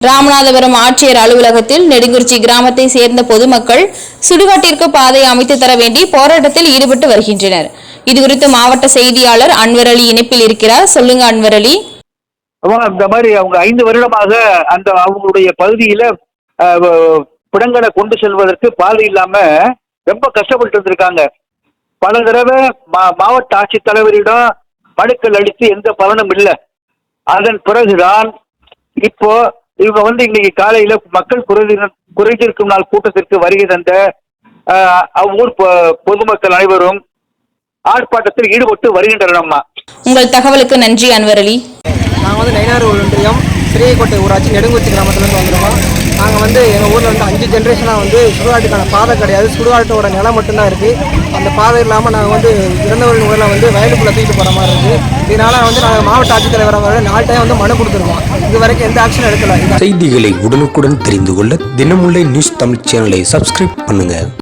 ராமநாதபுரம் ஆட்சியர் அலுவலகத்தில் நெடுங்குறிச்சி கிராமத்தை சேர்ந்த பொதுமக்கள் சுடுகாட்டிற்கு பாதை அமைத்து தர வேண்டி போராட்டத்தில் ஈடுபட்டு வருகின்றனர். இதுகுறித்து மாவட்ட செய்தியாளர் அன்வர் அலி இணைப்பில் இருக்கிறார். சொல்லுங்க அன்வர் அலி. இந்த மாதிரி அவங்க ஐந்து வருடமாக அந்த அவங்களுடைய பகுதியில பிடங்களை கொண்டு செல்வதற்கு பாதை இல்லாம ரொம்ப கஷ்டப்பட்டு இருந்திருக்காங்க. பல தடவை மா- மாவட்ட ஆட்சித்தலைவரிடம் மனுக்கள் அளித்து எந்த பலனும் இல்லை. அதன் பிறகுதான் இப்போ இவங்க வந்து இன்னைக்கு காலையில மக்கள் குறைதீர் குறைதீர்க்கும் நாள் கூட்டத்திற்கு வருகை தந்த அவ்வூர் பொ- பொதுமக்கள் அனைவரும் ஆர்ப்பாட்டத்தில் ஈடுபட்டு வருகின்றனம்மா உங்கள் தகவலுக்கு நன்றி அன்வர் அலி நாங்கள் வந்து நயினார் ஒன்றியம் சிறியக்கோட்டை ஊராட்சி நெடுங்குச்சி கிராமத்துலேருந்து வந்துருக்கோம். நாங்கள் வந்து எங்கள் ஊரில் வந்து அஞ்சு ஜென்ரேஷனாக வந்து சுடுகாட்டுக்கான பாதை கிடையாது. சுடுகாட்டோட நிலம் மட்டும்தான் இருக்குது அந்த பாதை இல்லாமல் நாங்கள் வந்து இறந்தவர்கள் ஊரில் வந்து வயலுக்குள்ளே தூக்கிட்டு போகிற மாதிரி இருக்குது இதனால் வந்து நாங்கள் மாவட்ட ஆட்சித்தலைவர் அவர்கள் நாலு டைம் வந்து மனு கொடுத்துருக்கோம். இது வரைக்கும் எந்த ஆக்ஷன் எடுக்கல. செய்திகளை உடனுக்குடன் தெரிந்து கொள்ள தினமுல்லை நியூஸ் தமிழ் சேனலை சப்ஸ்கிரைப் பண்ணுங்கள்